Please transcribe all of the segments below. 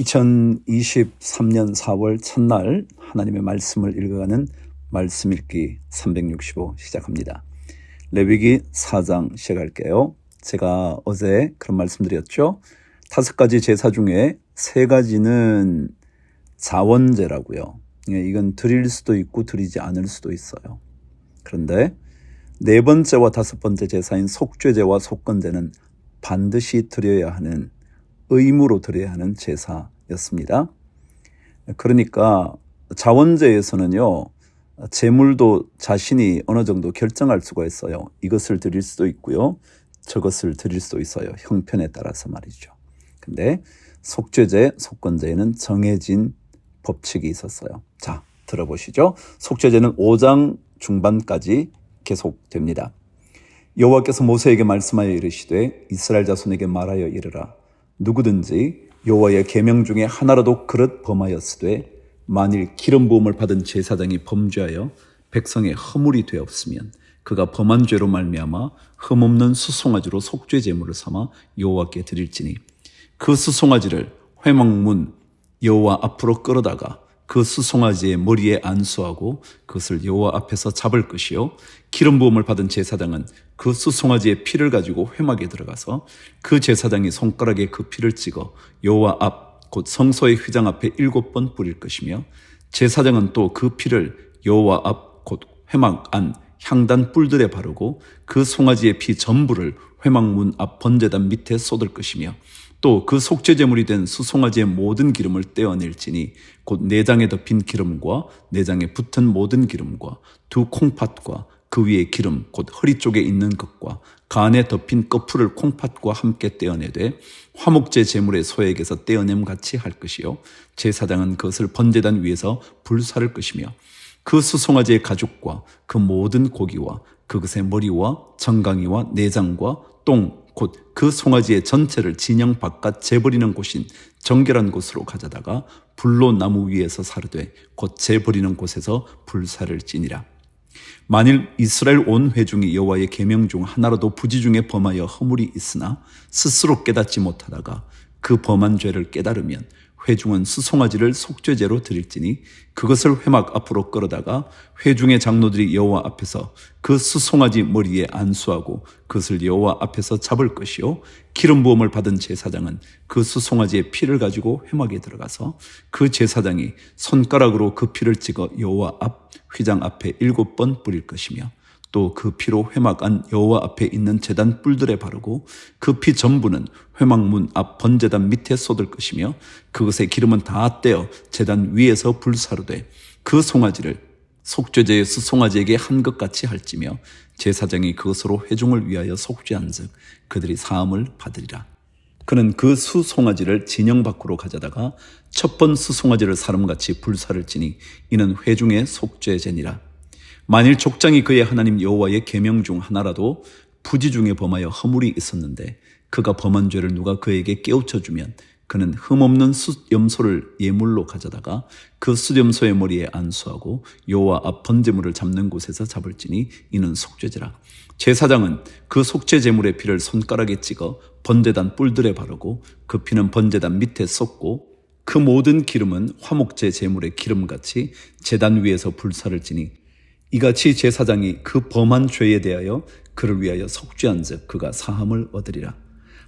2023년 4월 첫날 하나님의 말씀을 읽어가는 말씀 읽기 365 시작합니다. 레위기 4장 시작할게요. 제가 어제 그런 말씀드렸죠. 다섯 가지 제사 중에 세 가지는 자원제라고요. 예, 이건 드릴 수도 있고 드리지 않을 수도 있어요. 그런데 네 번째와 다섯 번째 제사인 속죄제와 속건제는 반드시 드려야 하는 의무로 드려야 하는 제사였습니다. 그러니까 자원제에서는요, 재물도 자신이 어느 정도 결정할 수가 있어요. 이것을 드릴 수도 있고요. 저것을 드릴 수도 있어요. 형편에 따라서 말이죠. 근데 속죄제, 속건제에는 정해진 법칙이 있었어요. 자, 들어보시죠. 속죄제는 5장 중반까지 계속됩니다. 여호와께서 모세에게 말씀하여 이르시되 이스라엘 자손에게 말하여 이르라 누구든지 여호와의 계명 중에 하나라도 그릇 범하였으되 만일 기름 부음을 받은 제사장이 범죄하여 백성의 허물이 되었으면 그가 범한 죄로 말미암아 흠없는 수송아지로 속죄 제물을 삼아 여호와께 드릴지니 그 수송아지를 회막문 여호와 앞으로 끌어다가 그 수송아지의 머리에 안수하고 그것을 여호와 앞에서 잡을 것이요. 기름 부음을 받은 제사장은 그 수송아지의 피를 가지고 회막에 들어가서 그 제사장이 손가락에 그 피를 찍어 여호와 앞 곧 성소의 휘장 앞에 일곱 번 뿌릴 것이며 제사장은 또 그 피를 여호와 앞 곧 회막 안 향단 뿔들에 바르고 그 송아지의 피 전부를 회막문 앞 번제단 밑에 쏟을 것이며 또 그 속죄제물이 된 수송아지의 모든 기름을 떼어낼지니 곧 내장에 덮인 기름과 내장에 붙은 모든 기름과 두 콩팥과 그 위에 기름 곧 허리 쪽에 있는 것과 간에 덮인 꺼풀을 콩팥과 함께 떼어내되 화목제 제물의 소액에서 떼어냄 같이 할 것이요. 제사장은 그것을 번제단 위에서 불사를 것이며 그 수송아지의 가죽과 그 모든 고기와 그것의 머리와 정강이와 내장과 똥 곧 그 송아지의 전체를 진영 바깥 재버리는 곳인 정결한 곳으로 가져다가 불로 나무 위에서 사르되 곧 재버리는 곳에서 불사를 찌니라. 만일 이스라엘 온 회중이 여호와의 계명 중 하나라도 부지 중에 범하여 허물이 있으나 스스로 깨닫지 못하다가 그 범한 죄를 깨달으면 회중은 수송아지를 속죄제로 드릴지니 그것을 회막 앞으로 끌어다가 회중의 장로들이 여호와 앞에서 그 수송아지 머리에 안수하고 그것을 여호와 앞에서 잡을 것이요 기름 부음을 받은 제사장은 그 수송아지의 피를 가지고 회막에 들어가서 그 제사장이 손가락으로 그 피를 찍어 여호와 앞 휘장 앞에 일곱 번 뿌릴 것이며 또 그 피로 회막 안 여호와 앞에 있는 제단 뿔들에 바르고 그 피 전부는 회막문 앞 번제단 밑에 쏟을 것이며 그것의 기름은 다 떼어 제단 위에서 불사르되 그 송아지를 속죄제의 수송아지에게 한 것 같이 할지며 제사장이 그것으로 회중을 위하여 속죄한즉 그들이 사함을 받으리라. 그는 그 수송아지를 진영 밖으로 가져다가 첫 번 수송아지를 사람같이 불사를 지니 이는 회중의 속죄제니라. 만일 족장이 그의 하나님 여호와의 계명 중 하나라도 부지 중에 범하여 허물이 있었는데 그가 범한 죄를 누가 그에게 깨우쳐 주면 그는 흠없는 숫염소를 예물로 가져다가 그 숫염소의 머리에 안수하고 여호와 앞 번제물을 잡는 곳에서 잡을지니 이는 속죄제라. 제사장은 그 속죄 제물의 피를 손가락에 찍어 번제단 뿔들에 바르고 그 피는 번제단 밑에 쏟고 그 모든 기름은 화목제 제물의 기름같이 제단 위에서 불사를 지니 이같이 제사장이 그 범한 죄에 대하여 그를 위하여 속죄한즉 그가 사함을 얻으리라.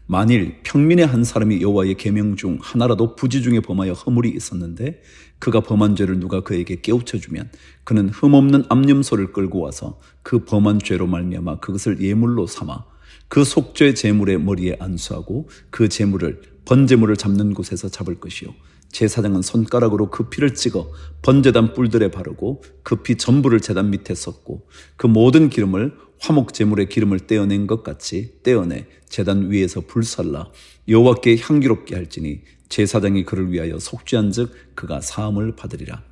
만일 평민의 한 사람이 여호와의 계명 중 하나라도 부지 중에 범하여 허물이 있었는데 그가 범한 죄를 누가 그에게 깨우쳐 주면 그는 흠없는 암염소를 끌고 와서 그 범한 죄로 말미암아 그것을 예물로 삼아 그 속죄 제물의 머리에 안수하고 그 제물을 번제물을 잡는 곳에서 잡을 것이요 제사장은 손가락으로 그 피를 찍어 번제단 뿔들에 바르고 그 피 전부를 제단 밑에 섞고 그 모든 기름을 화목 제물의 기름을 떼어낸 것 같이 떼어내 제단 위에서 불살라 여호와께 향기롭게 할지니 제사장이 그를 위하여 속죄한즉 그가 사함을 받으리라.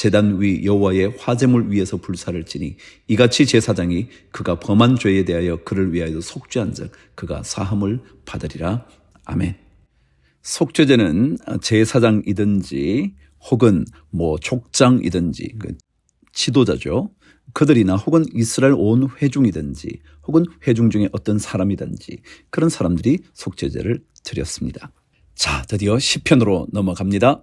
제단 위 여호와의 화제물 위에서 불사를 지니 이같이 제사장이 그가 범한 죄에 대하여 그를 위하여 속죄한즉 그가 사함을 받으리라 아멘. 속죄제는 제사장이든지 혹은 뭐 족장이든지 그 지도자죠. 그들이나 혹은 이스라엘 온 회중이든지 혹은 회중 중에 어떤 사람이든지 그런 사람들이 속죄제를 드렸습니다. 자, 드디어 시편으로 넘어갑니다.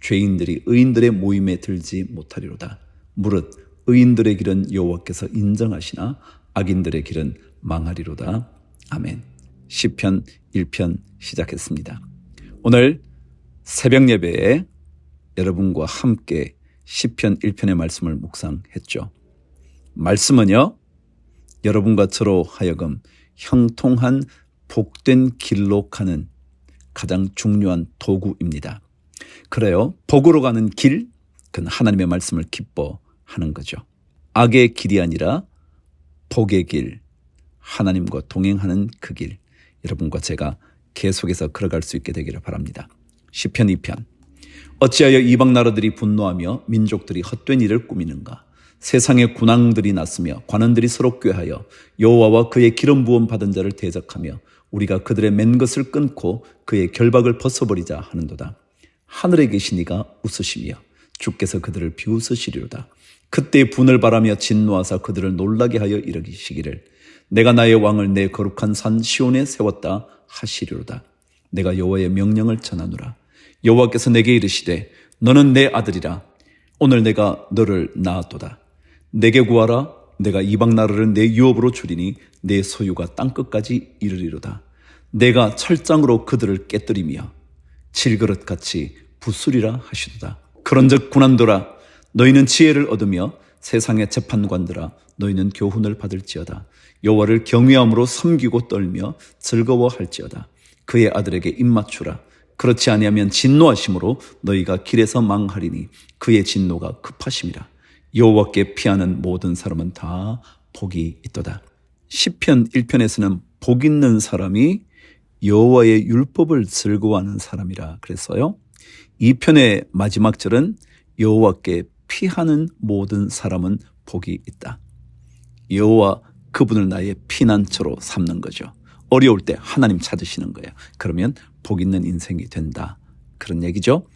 죄인들이 의인들의 모임에 들지 못하리로다. 무릇 의인들의 길은 여호와께서 인정하시나 악인들의 길은 망하리로다. 아멘. 시편 1편 시작했습니다. 오늘 새벽 예배에 여러분과 함께 시편 1편의 말씀을 묵상했죠. 말씀은요. 여러분과 저로 하여금 형통한 복된 길로 가는 가장 중요한 도구입니다. 그래요. 복으로 가는 길, 그건 하나님의 말씀을 기뻐하는 거죠. 악의 길이 아니라 복의 길, 하나님과 동행하는 그 길, 여러분과 제가 계속해서 걸어갈 수 있게 되기를 바랍니다. 시편 2편. 어찌하여 이방 나라들이 분노하며 민족들이 헛된 일을 꾸미는가? 세상의 군왕들이 났으며 관원들이 서로 꾀하여 여호와와 그의 기름 부음 받은 자를 대적하며 우리가 그들의 맨 것을 끊고 그의 결박을 벗어버리자 하는도다. 하늘에 계신 이가 웃으시며 주께서 그들을 비웃으시리로다. 그때 분을 바라며 진노하사 그들을 놀라게 하여 이르기시기를 내가 나의 왕을 내 거룩한 산 시온에 세웠다 하시리로다. 내가 여호와의 명령을 전하노라. 여호와께서 내게 이르시되 너는 내 아들이라. 오늘 내가 너를 낳았도다. 내게 구하라. 내가 이방 나라를 내 유업으로 주리니 내 소유가 땅 끝까지 이르리로다. 내가 철장으로 그들을 깨뜨리며 질그릇 같이 부수리라 하시도다. 그런즉 군한도라 너희는 지혜를 얻으며 세상의 재판관들아 너희는 교훈을 받을지어다. 여호와를 경외함으로 섬기고 떨며 즐거워할지어다. 그의 아들에게 입맞추라. 그렇지 아니하면 진노하심으로 너희가 길에서 망하리니 그의 진노가 급하심이라. 여호와께 피하는 모든 사람은 다 복이 있도다. 시편 1편에서는 복 있는 사람이 여호와의 율법을 즐거워하는 사람이라 그랬어요. 2편의 마지막 절은 여호와께 피하는 모든 사람은 복이 있다. 여호와 그분을 나의 피난처로 삼는 거죠. 어려울 때 하나님 찾으시는 거예요. 그러면 복 있는 인생이 된다. 그런 얘기죠.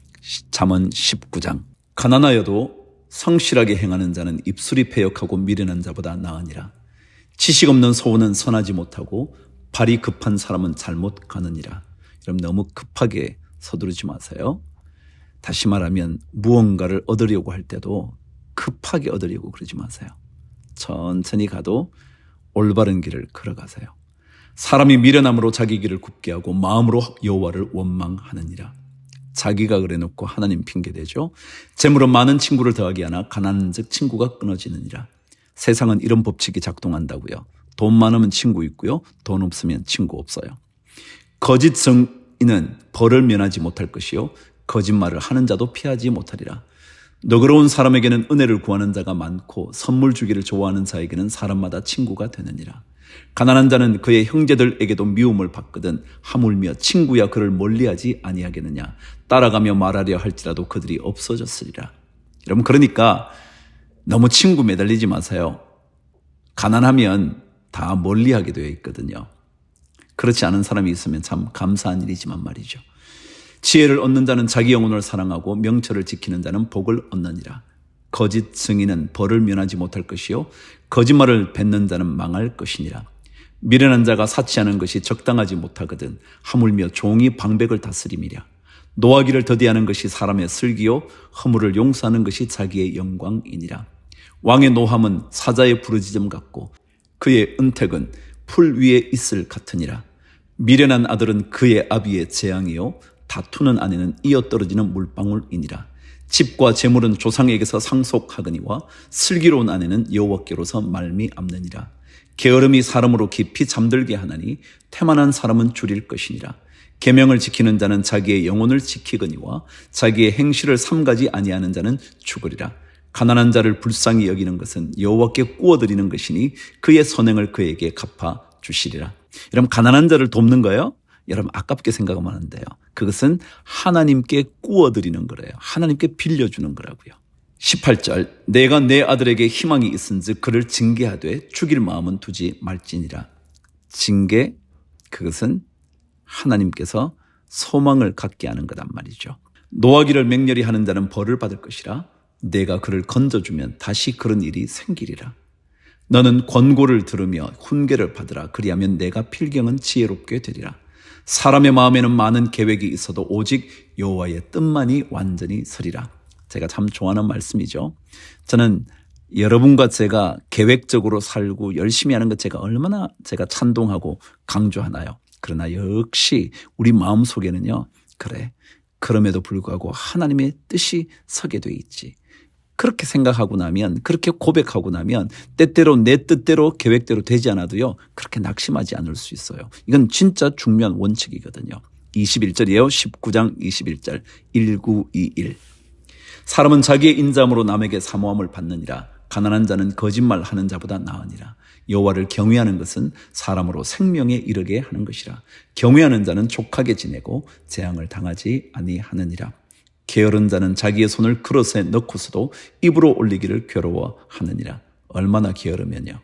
잠언 19장. 가난하여도 성실하게 행하는 자는 입술이 패역하고 미련한 자보다 나으니라. 지식 없는 소원은 선하지 못하고 발이 급한 사람은 잘못 가느니라. 여러분 너무 급하게 서두르지 마세요. 다시 말하면 무언가를 얻으려고 할 때도 급하게 얻으려고 그러지 마세요. 천천히 가도 올바른 길을 걸어가세요. 사람이 미련함으로 자기 길을 굽게 하고 마음으로 여호와를 원망하느니라. 자기가 그래놓고 하나님 핑계 대죠. 재물은 많은 친구를 더하기 하나 가난한즉 친구가 끊어지느니라. 세상은 이런 법칙이 작동한다고요. 돈 많으면 친구 있고요. 돈 없으면 친구 없어요. 거짓 성인은 벌을 면하지 못할 것이요. 거짓말을 하는 자도 피하지 못하리라. 너그러운 사람에게는 은혜를 구하는 자가 많고 선물 주기를 좋아하는 자에게는 사람마다 친구가 되느니라. 가난한 자는 그의 형제들에게도 미움을 받거든 하물며 친구야 그를 멀리하지 아니하겠느냐. 따라가며 말하려 할지라도 그들이 없어졌으리라. 여러분 그러니까 너무 친구 매달리지 마세요. 가난하면 다 멀리하게 되어 있거든요. 그렇지 않은 사람이 있으면 참 감사한 일이지만 말이죠. 지혜를 얻는 자는 자기 영혼을 사랑하고 명철을 지키는 자는 복을 얻느니라. 거짓 증인은 벌을 면하지 못할 것이요 거짓말을 뱉는 자는 망할 것이니라. 미련한 자가 사치하는 것이 적당하지 못하거든 하물며 종이 방백을 다스림이랴. 노하기를 더디하는 것이 사람의 슬기요 허물을 용서하는 것이 자기의 영광이니라. 왕의 노함은 사자의 부르짖음 같고 그의 은택은 풀 위에 있을 같으니라. 미련한 아들은 그의 아비의 재앙이요 다투는 아내는 이어떨어지는 물방울이니라. 집과 재물은 조상에게서 상속하거니와 슬기로운 아내는 여호와께로서 말미암느니라. 게으름이 사람으로 깊이 잠들게 하나니 태만한 사람은 줄일 것이니라. 계명을 지키는 자는 자기의 영혼을 지키거니와 자기의 행실을 삼가지 아니하는 자는 죽으리라. 가난한 자를 불쌍히 여기는 것은 여호와께 구워드리는 것이니 그의 선행을 그에게 갚아 주시리라. 여러분 가난한 자를 돕는 거예요? 여러분 아깝게 생각하면 안 돼요. 그것은 하나님께 구워드리는 거래요. 하나님께 빌려주는 거라고요. 18절 내가 내 아들에게 희망이 있은즉 그를 징계하되 죽일 마음은 두지 말지니라. 징계 그것은 하나님께서 소망을 갖게 하는 거란 말이죠. 노하기를 맹렬히 하는 자는 벌을 받을 것이라 내가 그를 건져주면 다시 그런 일이 생기리라. 너는 권고를 들으며 훈계를 받으라. 그리하면 내가 필경은 지혜롭게 되리라. 사람의 마음에는 많은 계획이 있어도 오직 여호와의 뜻만이 완전히 서리라. 제가 참 좋아하는 말씀이죠. 저는 여러분과 제가 계획적으로 살고 열심히 하는 것 제가 얼마나 제가 찬동하고 강조하나요? 그러나 역시 우리 마음 속에는요, 그래. 그럼에도 불구하고 하나님의 뜻이 서게 돼 있지. 그렇게 생각하고 나면, 그렇게 고백하고 나면, 때때로 내 뜻대로 계획대로 되지 않아도요, 그렇게 낙심하지 않을 수 있어요. 이건 진짜 중요한 원칙이거든요. 21절이에요. 19장 21절. 1921. 사람은 자기의 인자함으로 남에게 사모함을 받느니라. 가난한 자는 거짓말 하는 자보다 나으니라. 여호와를 경외하는 것은 사람으로 생명에 이르게 하는 것이라. 경외하는 자는 족하게 지내고 재앙을 당하지 아니하느니라. 게으른 자는 자기의 손을 그릇에 넣고서도 입으로 올리기를 괴로워하느니라. 얼마나 게으르면요.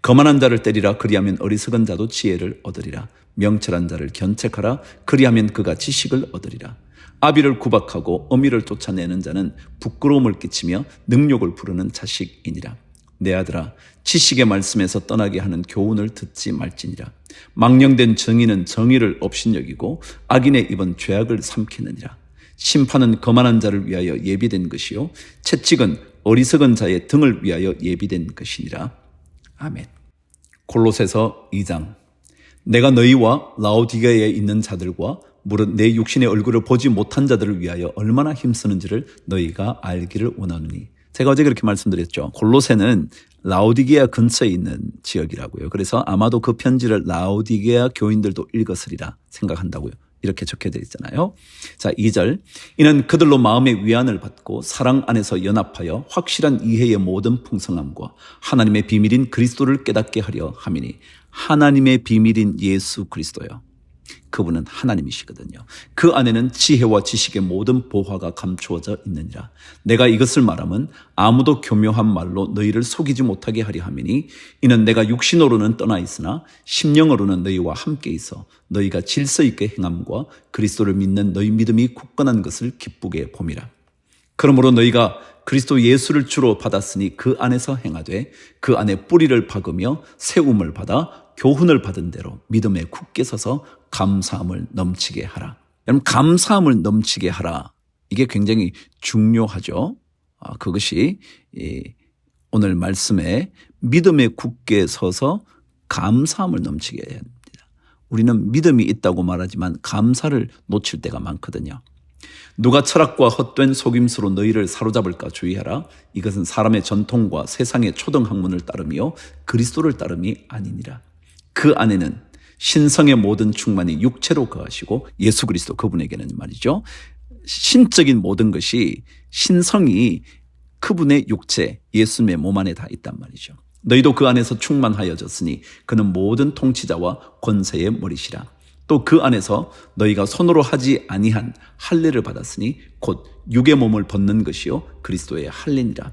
거만한 자를 때리라 그리하면 어리석은 자도 지혜를 얻으리라. 명철한 자를 견책하라 그리하면 그가 지식을 얻으리라. 아비를 구박하고 어미를 쫓아내는 자는 부끄러움을 끼치며 능욕을 부르는 자식이니라. 내 아들아 지식의 말씀에서 떠나게 하는 교훈을 듣지 말지니라. 망령된 정의는 정의를 업신여기고 악인의 입은 죄악을 삼키느니라. 심판은 거만한 자를 위하여 예비된 것이요 채찍은 어리석은 자의 등을 위하여 예비된 것이니라. 아멘. 골로새서 2장 내가 너희와 라오디게에 있는 자들과 무릇 내 육신의 얼굴을 보지 못한 자들을 위하여 얼마나 힘쓰는지를 너희가 알기를 원하노니 제가 어제 그렇게 말씀드렸죠. 골로새는 라오디게아 근처에 있는 지역이라고요. 그래서 아마도 그 편지를 라오디게아 교인들도 읽었으리라 생각한다고요. 이렇게 적혀져 있잖아요. 자, 2절. 이는 그들로 마음의 위안을 받고 사랑 안에서 연합하여 확실한 이해의 모든 풍성함과 하나님의 비밀인 그리스도를 깨닫게 하려 함이니 하나님의 비밀인 예수 그리스도요. 그분은 하나님이시거든요. 그 안에는 지혜와 지식의 모든 보화가 감추어져 있느니라. 내가 이것을 말하면 아무도 교묘한 말로 너희를 속이지 못하게 하려 함이니 이는 내가 육신으로는 떠나 있으나 심령으로는 너희와 함께 있어 너희가 질서 있게 행함과 그리스도를 믿는 너희 믿음이 굳건한 것을 기쁘게 봄이라. 그러므로 너희가 그리스도 예수를 주로 받았으니 그 안에서 행하되 그 안에 뿌리를 박으며 세움을 받아 교훈을 받은 대로 믿음에 굳게 서서 감사함을 넘치게 하라. 여러분 감사함을 넘치게 하라. 이게 굉장히 중요하죠. 아, 그것이 오늘 말씀에 믿음에 굳게 서서 감사함을 넘치게 해야 합니다. 우리는 믿음이 있다고 말하지만 감사를 놓칠 때가 많거든요. 누가 철학과 헛된 속임수로 너희를 사로잡을까 주의하라. 이것은 사람의 전통과 세상의 초등 학문을 따르며 그리스도를 따름이 아니니라. 그 안에는 신성의 모든 충만이 육체로 거하시고 예수 그리스도 그분에게는 말이죠. 신적인 모든 것이 신성이 그분의 육체 예수님의 몸 안에 다 있단 말이죠. 너희도 그 안에서 충만하여졌으니 그는 모든 통치자와 권세의 머리시라. 또 그 안에서 너희가 손으로 하지 아니한 할례를 받았으니 곧 육의 몸을 벗는 것이요 그리스도의 할례니라.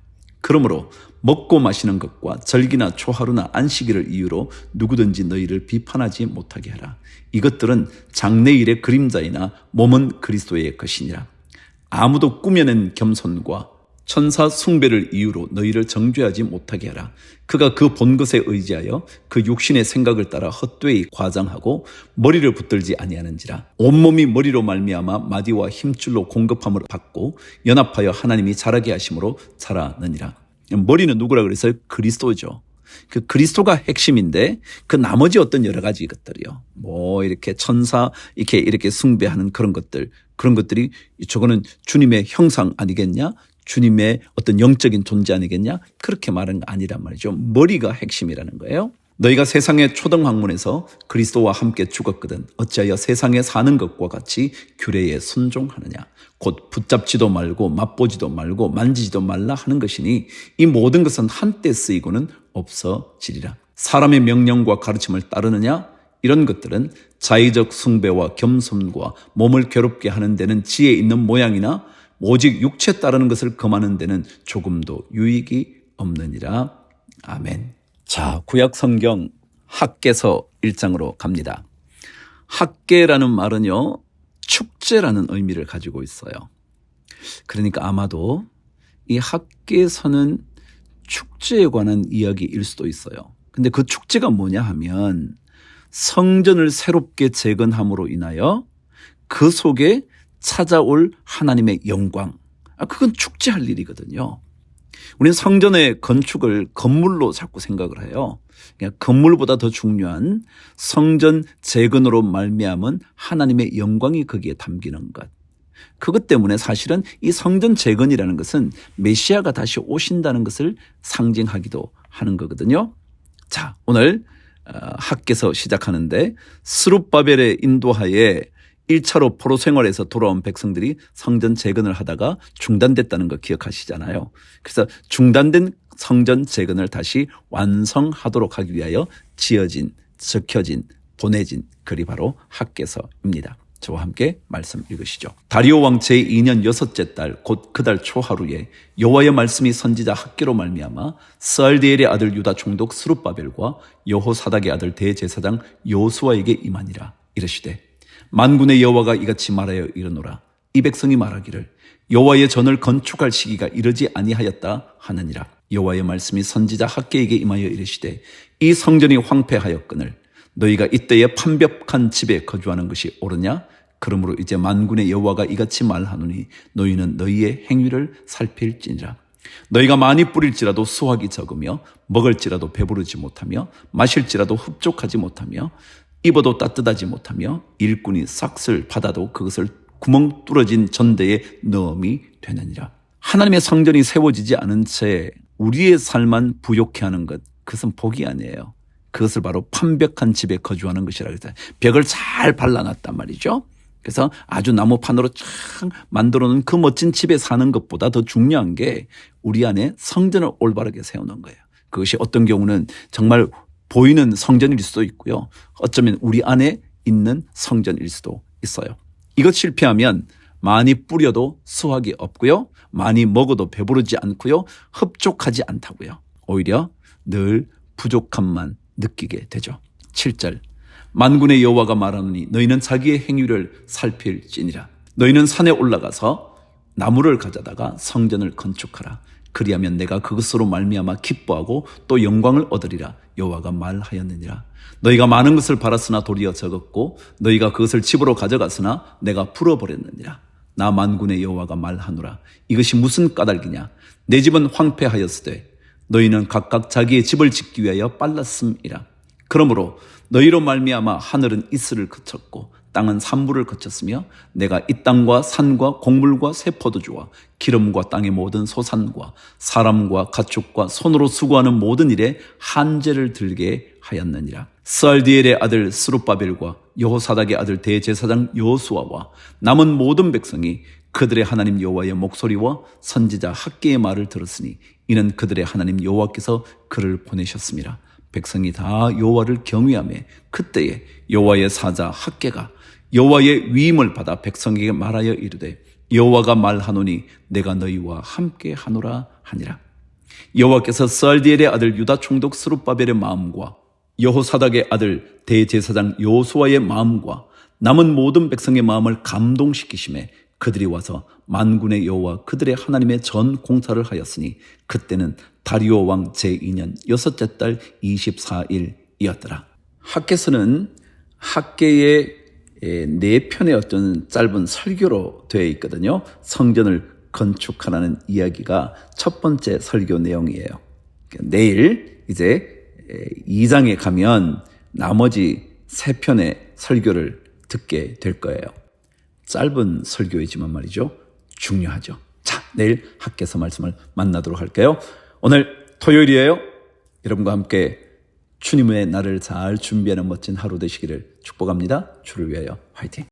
그러므로 먹고 마시는 것과 절기나 초하루나 안식일을 이유로 누구든지 너희를 비판하지 못하게 하라. 이것들은 장래일의 그림자이나 몸은 그리스도의 것이니라. 아무도 꾸며낸 겸손과 천사 숭배를 이유로 너희를 정죄하지 못하게 하라. 그가 그 본 것에 의지하여 그 육신의 생각을 따라 헛되이 과장하고 머리를 붙들지 아니하는지라. 온몸이 머리로 말미암아 마디와 힘줄로 공급함을 받고 연합하여 하나님이 자라게 하심으로 자라느니라. 머리는 누구라 그랬어요? 그리스도죠. 그 그리스도가 핵심인데 그 나머지 어떤 여러 가지 것들이요. 뭐 이렇게 천사 이렇게 이렇게 숭배하는 그런 것들 그런 것들이 저거는 주님의 형상 아니겠냐? 주님의 어떤 영적인 존재 아니겠냐? 그렇게 말하는 거 아니란 말이죠. 머리가 핵심이라는 거예요. 너희가 세상의 초등 학문에서 그리스도와 함께 죽었거든 어찌하여 세상에 사는 것과 같이 규례에 순종하느냐 곧 붙잡지도 말고 맛보지도 말고 만지지도 말라 하는 것이니 이 모든 것은 한때 쓰이고는 없어지리라 사람의 명령과 가르침을 따르느냐 이런 것들은 자의적 숭배와 겸손과 몸을 괴롭게 하는 데는 지혜 있는 모양이나 오직 육체 따르는 것을 금하는 데는 조금도 유익이 없느니라 아멘. 자, 구약 성경 학계서 1장으로 갑니다. 학계라는 말은요, 축제라는 의미를 가지고 있어요. 그러니까 아마도 이 학계서는 축제에 관한 이야기일 수도 있어요. 근데 그 축제가 뭐냐 하면 성전을 새롭게 재건함으로 인하여 그 속에 찾아올 하나님의 영광. 아, 그건 축제할 일이거든요. 우리는 성전의 건축을 건물로 자꾸 생각을 해요. 그러니까 건물보다 더 중요한 성전 재건으로 말미암은 하나님의 영광이 거기에 담기는 것. 그것 때문에 사실은 이 성전 재건이라는 것은 메시아가 다시 오신다는 것을 상징하기도 하는 거거든요. 자, 오늘 어, 학계서 시작하는데 스룹바벨의 인도하에 1차로 포로 생활에서 돌아온 백성들이 성전 재건을 하다가 중단됐다는 거 기억하시잖아요. 그래서 중단된 성전 재건을 다시 완성하도록 하기 위하여 지어진, 적혀진, 보내진 글이 바로 학계서입니다. 저와 함께 말씀 읽으시죠. 다리오 왕 제2년 여섯째 달 곧 그 달 초하루에 여호와의 말씀이 선지자 학계로 말미암아 스알디엘의 아들 유다 총독 스룹바벨과 여호사닥의 아들 대제사장 요수아에게 임하니라 이르시되 만군의 여호와가 이같이 말하여 이르노라. 이 백성이 말하기를 여호와의 전을 건축할 시기가 이르지 아니하였다 하느니라. 여호와의 말씀이 선지자 학계에게 임하여 이르시되 이 성전이 황폐하였거늘 너희가 이때에 판벽한 집에 거주하는 것이 옳으냐? 그러므로 이제 만군의 여호와가 이같이 말하노니 너희는 너희의 행위를 살필지니라. 너희가 많이 뿌릴지라도 수확이 적으며 먹을지라도 배부르지 못하며 마실지라도 흡족하지 못하며 입어도 따뜻하지 못하며 일꾼이 삭슬 받아도 그것을 구멍 뚫어진 전대에 넣음이 되느니라. 하나님의 성전이 세워지지 않은 채 우리의 삶만 부욕해 하는 것, 그것은 복이 아니에요. 그것을 바로 판벽한 집에 거주하는 것이라 그랬어요. 벽을 잘 발라놨단 말이죠. 그래서 아주 나무판으로 쫙 만들어 놓은 그 멋진 집에 사는 것보다 더 중요한 게 우리 안에 성전을 올바르게 세우는 거예요. 그것이 어떤 경우는 정말 보이는 성전일 수도 있고요. 어쩌면 우리 안에 있는 성전일 수도 있어요. 이것 실패하면 많이 뿌려도 수확이 없고요. 많이 먹어도 배부르지 않고요. 흡족하지 않다고요. 오히려 늘 부족함만 느끼게 되죠. 7절 만군의 여호와가 말하노니 너희는 자기의 행위를 살필지니라. 너희는 산에 올라가서 나무를 가져다가 성전을 건축하라. 그리하면 내가 그것으로 말미암아 기뻐하고 또 영광을 얻으리라. 여호와가 말하였느니라. 너희가 많은 것을 팔았으나 도리어 적었고 너희가 그것을 집으로 가져갔으나 내가 풀어버렸느니라. 나 만군의 여호와가 말하노라. 이것이 무슨 까닭이냐? 내 집은 황폐하였으되 너희는 각각 자기의 집을 짓기 위하여 빨랐음이라. 그러므로 너희로 말미암아 하늘은 이슬을 그쳤고 땅은 산물을 거쳤으며 내가 이 땅과 산과 곡물과 세포도주와 기름과 땅의 모든 소산과 사람과 가축과 손으로 수고하는 모든 일에 한재를 들게 하였느니라. 스알디엘의 아들 스룹바벨과 여호사닥의 아들 대제사장 여호수아와 남은 모든 백성이 그들의 하나님 여호와의 목소리와 선지자 학계의 말을 들었으니 이는 그들의 하나님 여호와께서 그를 보내셨습니다. 백성이 다 여호와를 경외하며 그때에 여호와의 사자 학계가 여호와의 위임을 받아 백성에게 말하여 이르되 여호와가 말하노니 내가 너희와 함께 하노라 하니라. 여호와께서 스알디엘의 아들 유다 총독 스룹바벨의 마음과 여호사닥의 아들 대제사장 요수아의 마음과 남은 모든 백성의 마음을 감동시키심에 그들이 와서 만군의 여호와 그들의 하나님의 전 공사를 하였으니 그때는 다리오 왕 제2년 여섯째 달 24일이었더라. 학계서는 학계의 에, 네 편의 어떤 짧은 설교로 되어 있거든요. 성전을 건축하라는 이야기가 첫 번째 설교 내용이에요. 내일 이제 2장에 가면 나머지 세 편의 설교를 듣게 될 거예요. 짧은 설교이지만 말이죠. 중요하죠. 자, 내일 학계서 말씀을 만나도록 할게요. 오늘 토요일이에요. 여러분과 함께 주님의 날을 잘 준비하는 멋진 하루 되시기를 축복합니다. 주를 위하여 화이팅!